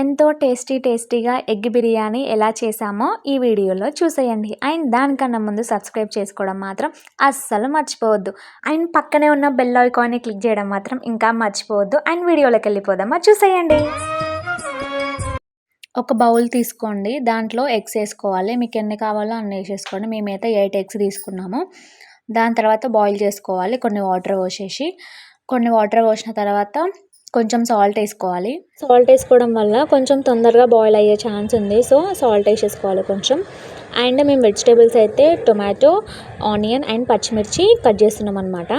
ఎంతో టేస్టీ టేస్టీగా ఎగ్ బిర్యానీ ఎలా చేసామో ఈ వీడియోలో చూసేయండి. అండ్ దానికన్నా ముందు సబ్స్క్రైబ్ చేసుకోవడం మాత్రం అస్సలు మర్చిపోవద్దు. అండ్ పక్కనే ఉన్న బెల్ ఐకాన్ని క్లిక్ చేయడం మాత్రం ఇంకా మర్చిపోవద్దు. అండ్ వీడియోలోకి వెళ్ళిపోదామా చూసేయండి. ఒక బౌల్ తీసుకోండి. దాంట్లో ఎగ్స్ వేసుకోవాలి. మీకు ఎన్ని కావాలో అన్ని వేసేసుకోండి. మేమైతే ఎయిట్ ఎగ్స్ తీసుకున్నాము. దాని తర్వాత బాయిల్ చేసుకోవాలి. కొన్ని వాటర్ పోసేసి. కొన్ని వాటర్ పోసిన తర్వాత కొంచెం సాల్ట్ వేసుకోవాలి. సాల్ట్ వేసుకోవడం వల్ల కొంచెం తొందరగా బాయిల్ అయ్యే ఛాన్స్ ఉంది. సో సాల్ట్ వేసేసుకోవాలి కొంచెం. అండ్ మేము వెజిటేబుల్స్ అయితే టొమాటో ఆనియన్ అండ్ పచ్చిమిర్చి కట్ చేస్తున్నాం అనమాట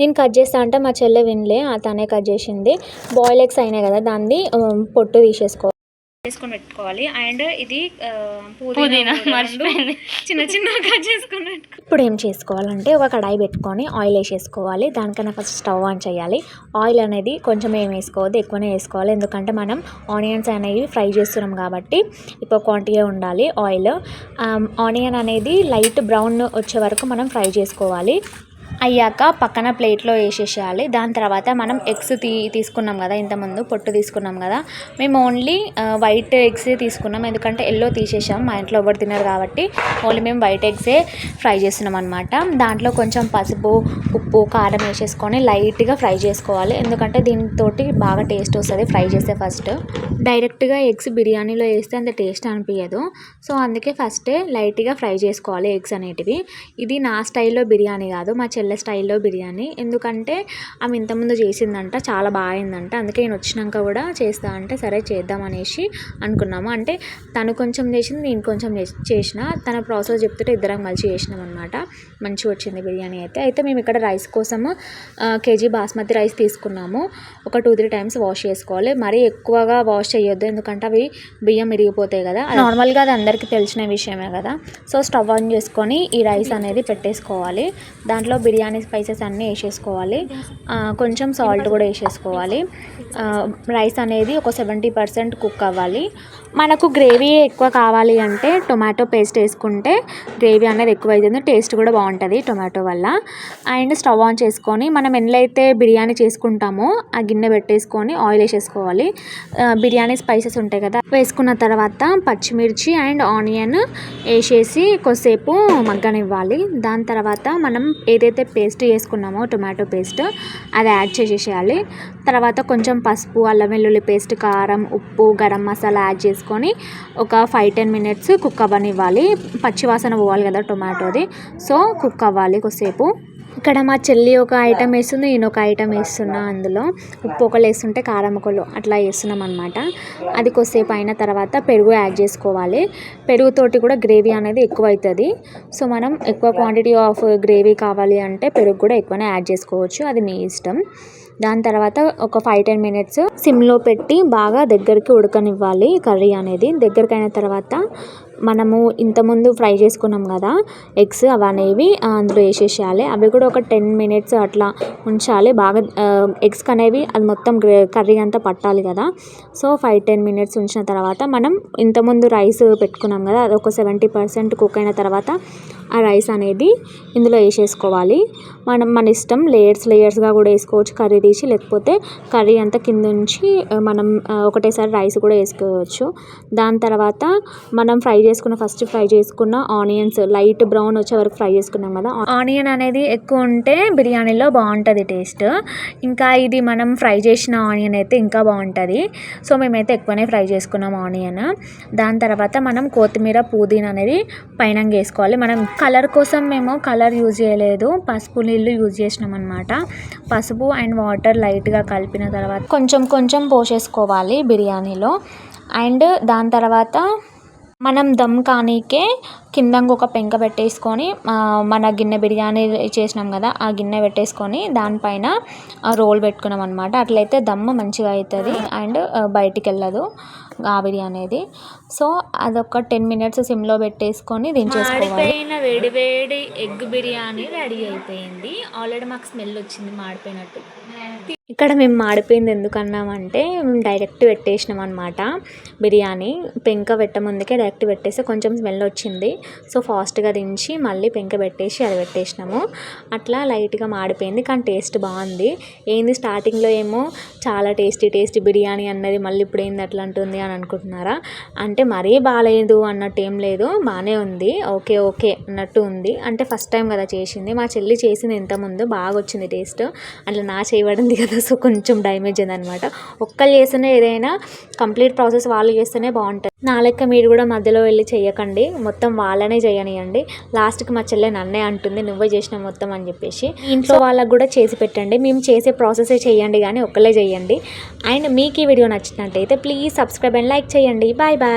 నేను కట్ చేస్తా అంటే మా చెల్లె వినలే తనే కట్ చేసింది. బాయిల్ ఎగ్స్ అయినాయి కదా దాన్ని పొట్టు తీసేసుకో చేసుకొని పెట్టుకోవాలి. అండ్ ఇది పుదీనా చిన్న చిన్న కట్ చేసుకొని ఇప్పుడు ఏం చేసుకోవాలంటే ఒక కడాయి పెట్టుకొని ఆయిల్ వేసేసుకోవాలి. దానికన్నా ఫస్ట్ స్టవ్ ఆన్ చేయాలి. ఆయిల్ అనేది కొంచెం ఏం వేసుకోవద్దు ఎక్కువనే వేసుకోవాలి. ఎందుకంటే మనం ఆనియన్స్ అనేవి ఫ్రై చేస్తున్నాం కాబట్టి ఎక్కువ క్వాంటిటీ ఉండాలి ఆయిల్. ఆనియన్ అనేది లైట్ బ్రౌన్ వచ్చే వరకు మనం ఫ్రై చేసుకోవాలి. అయ్యాక పక్కన ప్లేట్లో వేసేసేయాలి. దాని తర్వాత మనం ఎగ్స్ తీ తీసుకున్నాం కదా ఇంతకుముందు పొట్టు తీసుకున్నాం కదా మేము ఓన్లీ వైట్ ఎగ్స్ తీసుకున్నాం. ఎందుకంటే ఎల్లో తీసేసాం మా ఇంట్లో ఎవరు తిన్నారు కాబట్టి ఓన్లీ మేము వైట్ ఎగ్సే ఫ్రై చేస్తున్నాం అనమాట దాంట్లో కొంచెం పసుపు ఉప్పు కారం వేసేసుకొని లైట్గా ఫ్రై చేసుకోవాలి. ఎందుకంటే దీనితోటి బాగా టేస్ట్ వస్తుంది ఫ్రై చేస్తే ఫస్ట్. డైరెక్ట్గా ఎగ్స్ బిర్యానీలో వేస్తే అంత టేస్ట్ అనిపించదు సో అందుకే ఫస్టే లైట్గా ఫ్రై చేసుకోవాలి ఎగ్స్ అనేటివి. ఇది నా స్టైల్లో బిర్యానీ కాదు మా చెల్లె స్టైల్లో బిర్యానీ. ఎందుకంటే ఆమె ఇంతకుముందు చేసిందంట చాలా బాగా అయిందంట. అందుకే నేను వచ్చినాక కూడా చేస్తా అంటే సరే చేద్దాం అనేసి అనుకున్నాము. అంటే తను కొంచెం చేసింది నేను కొంచెం చేసిన. తన ప్రాసెస్ చెప్తుంటే ఇద్దరం కలిసి చేసినాం అనమాట మంచిగా వచ్చింది బిర్యానీ అయితే. అయితే మేము ఇక్కడ రైస్ కోసము కేజీ బాస్మతి రైస్ తీసుకున్నాము. ఒక టూ త్రీ టైమ్స్ వాష్ చేసుకోవాలి. మరీ ఎక్కువగా వాష్ చేయొద్దు. ఎందుకంటే అవి బియ్యం ఇరిగిపోతాయి కదా. నార్మల్గా అది అందరికీ తెలిసిన విషయమే కదా. సో స్టవ్ ఆన్ చేసుకొని ఈ రైస్ అనేది పెట్టేసుకోవాలి. దాంట్లో బిర్యానీ బిర్యానీ స్పైసెస్ అన్నీ వేసేసుకోవాలి. కొంచెం సాల్ట్ కూడా వేసేసుకోవాలి. రైస్ అనేది ఒక సెవెంటీ పర్సెంట్ కుక్ అవ్వాలి. మనకు గ్రేవీ ఎక్కువ కావాలి అంటే టొమాటో పేస్ట్ వేసుకుంటే గ్రేవీ అనేది ఎక్కువ అవుతుంది టేస్ట్ కూడా బాగుంటుంది టొమాటో వల్ల. అండ్ స్టవ్ ఆన్ చేసుకొని మనం ఎన్నైతే బిర్యానీ చేసుకుంటామో ఆ గిన్నె పెట్టేసుకొని ఆయిల్ వేసేసుకోవాలి. బిర్యానీ స్పైసెస్ ఉంటాయి కదా వేసుకున్న తర్వాత పచ్చిమిర్చి అండ్ ఆనియన్ వేసేసి కొద్దిసేపు మగ్గనివ్వాలి. దాని తర్వాత మనం ఏదైతే పేస్ట్ చేసుకున్నామో టొమాటో పేస్ట్. అది యాడ్ చేసేసేయాలి. తర్వాత కొంచెం పసుపు అల్లం వెల్లుల్లి పేస్ట్ కారం ఉప్పు గరం మసాలా యాడ్ చేసుకొని ఒక ఫైవ్ టెన్ మినిట్స్ కుక్ అవ్వనివ్వాలి. పచ్చివాసన పోవాలి కదా టొమాటోది. సో కుక్ అవ్వాలి కొద్దిసేపు. ఇక్కడ మా చెల్లి ఒక ఐటమ్ వేస్తుంది నేను ఒక ఐటమ్ వేస్తున్నా అందులో. ఉప్పు ఒకళ్ళు వేస్తుంటే కారం ఒకళ్ళు అట్లా వేస్తున్నాం అనమాట అది కొద్దిసేపు అయిన తర్వాత పెరుగు యాడ్ చేసుకోవాలి. పెరుగుతోటి కూడా గ్రేవీ అనేది ఎక్కువ అవుతుంది సో మనం ఎక్కువ క్వాంటిటీ ఆఫ్ గ్రేవీ కావాలి అంటే పెరుగు కూడా ఎక్కువనే యాడ్ చేసుకోవచ్చు. అది మీ ఇష్టం. దాని తర్వాత ఒక ఫైవ్ టెన్ మినిట్స్ సిమ్లో పెట్టి బాగా దగ్గరికి ఉడకనివ్వాలి కర్రీ అనేది. దగ్గరికి అయిన తర్వాత మనము ఇంతకుముందు ఫ్రై చేసుకున్నాం కదా ఎగ్స్ అవి అనేవి అందులో వేసేసేయాలి. అవి కూడా ఒక టెన్ మినిట్స్ అట్లా ఉంచాలి. బాగా ఎగ్స్ అనేవి అది మొత్తం కర్రీ అంతా పట్టాలి కదా. సో ఫైవ్ టెన్ మినిట్స్ ఉంచిన తర్వాత మనం ఇంతకుముందు రైస్ పెట్టుకున్నాం కదా అది ఒక సెవెంటీ పర్సెంట్ కుక్ అయిన తర్వాత ఆ రైస్ అనేది ఇందులో వేసేసుకోవాలి. మనం మన ఇష్టం లేయర్స్ లేయర్స్గా కూడా వేసుకోవచ్చు కర్రీ తీసి. లేకపోతే కర్రీ అంతా కింద నుంచి మనం ఒకటేసారి రైస్ కూడా వేసుకోవచ్చు. దాని తర్వాత మనం ఫ్రై చేసుకున్న ఫస్ట్ ఫ్రై చేసుకున్న ఆనియన్స్ లైట్ బ్రౌన్ వచ్చే వరకు ఫ్రై చేసుకున్నాం కదా. ఆనియన్ అనేది ఎక్కువ ఉంటే బిర్యానీలో బాగుంటుంది టేస్ట్. ఇంకా ఇది మనం ఫ్రై చేసిన ఆనియన్ అయితే ఇంకా బాగుంటుంది. సో మేమైతే ఎక్కువనే ఫ్రై చేసుకున్నాం ఆనియన్. దాని తర్వాత మనం కొత్తిమీర పుదీనా అనేది పైన వేసుకోవాలి. మనం కలర్ కోసం మేము కలర్ యూజ్ చేయలేదు. పసుపు నీళ్ళు యూజ్ చేసినాం అనమాట పసుపు అండ్ వాటర్ లైట్గా కలిపిన తర్వాత కొంచెం కొంచెం పోసేసుకోవాలి బిర్యానీలో. అండ్ దాని తర్వాత మనం దమ్ కానీకే కింద ఒక పెంక పెట్టేసుకొని మన గిన్నె బిర్యానీ చేసినాం కదా ఆ గిన్నె పెట్టేసుకొని దానిపైన రోల్ పెట్టుకున్నాం అనమాట అట్లయితే దమ్ మంచిగా అవుతుంది అండ్ బయటికి వెళ్ళదు ఆ బిర్యానీ అనేది సో అదొక టెన్ మినిట్స్ సిమ్లో పెట్టేసుకొని దించేసుకోవాలి. వేడి వేడి ఎగ్ బిర్యానీ రెడీ అయిపోయింది. ఆల్రెడీ మాకు స్మెల్ వచ్చింది మాడిపోయినట్టు. ఇక్కడ మేము మాడిపోయింది ఎందుకు అన్నామంటే మేము డైరెక్ట్ పెట్టేసినాం అనమాట బిర్యానీ. పెంక పెట్ట ముందుకే డైరెక్ట్ పెట్టేసి కొంచెం స్మెల్ వచ్చింది. సో ఫాస్ట్గా దించి మళ్ళీ పెంక పెట్టేసి అది పెట్టేసినాము. అట్లా లైట్గా మాడిపోయింది కానీ టేస్ట్ బాగుంది. ఏంది స్టార్టింగ్లో ఏమో చాలా టేస్టీ టేస్టీ బిర్యానీ అన్నది మళ్ళీ ఇప్పుడు ఏంది అట్లా అంటుంది అని అనుకుంటున్నారా? అంటే మరీ బాగాలేదు అన్నట్టు ఏం లేదు. బాగానే ఉంది. ఓకే ఓకే అన్నట్టు ఉంది. అంటే ఫస్ట్ టైం కదా చేసింది. మా చెల్లి చేసింది ఇంతకుముందు. ముందు బాగా వచ్చింది టేస్ట్. అట్లా నా చేయబడింది కదా సో కొంచెం డ్యామేజ్ అయింది అనమాట ఒక్కళ్ళు చేస్తేనే ఏదైనా కంప్లీట్ ప్రాసెస్ వాళ్ళు చేస్తేనే బాగుంటుంది. నా లెక్క మీరు కూడా మధ్యలో వెళ్ళి చేయకండి మొత్తం వాళ్ళనే చేయనియండి లాస్ట్కి మా చెల్లె నన్నే అంటుంది నువ్వే చేసిన మొత్తం అని చెప్పేసి. ఇంట్లో వాళ్ళకు కూడా చేసి పెట్టండి. మేము చేసే ప్రాసెసే చేయండి కానీ ఒక్కలే చేయండి అండ్ మీకు ఈ వీడియో నచ్చినట్టయితే ప్లీజ్ సబ్స్క్రైబ్ అండ్ లైక్ చేయండి బాయ్ బాయ్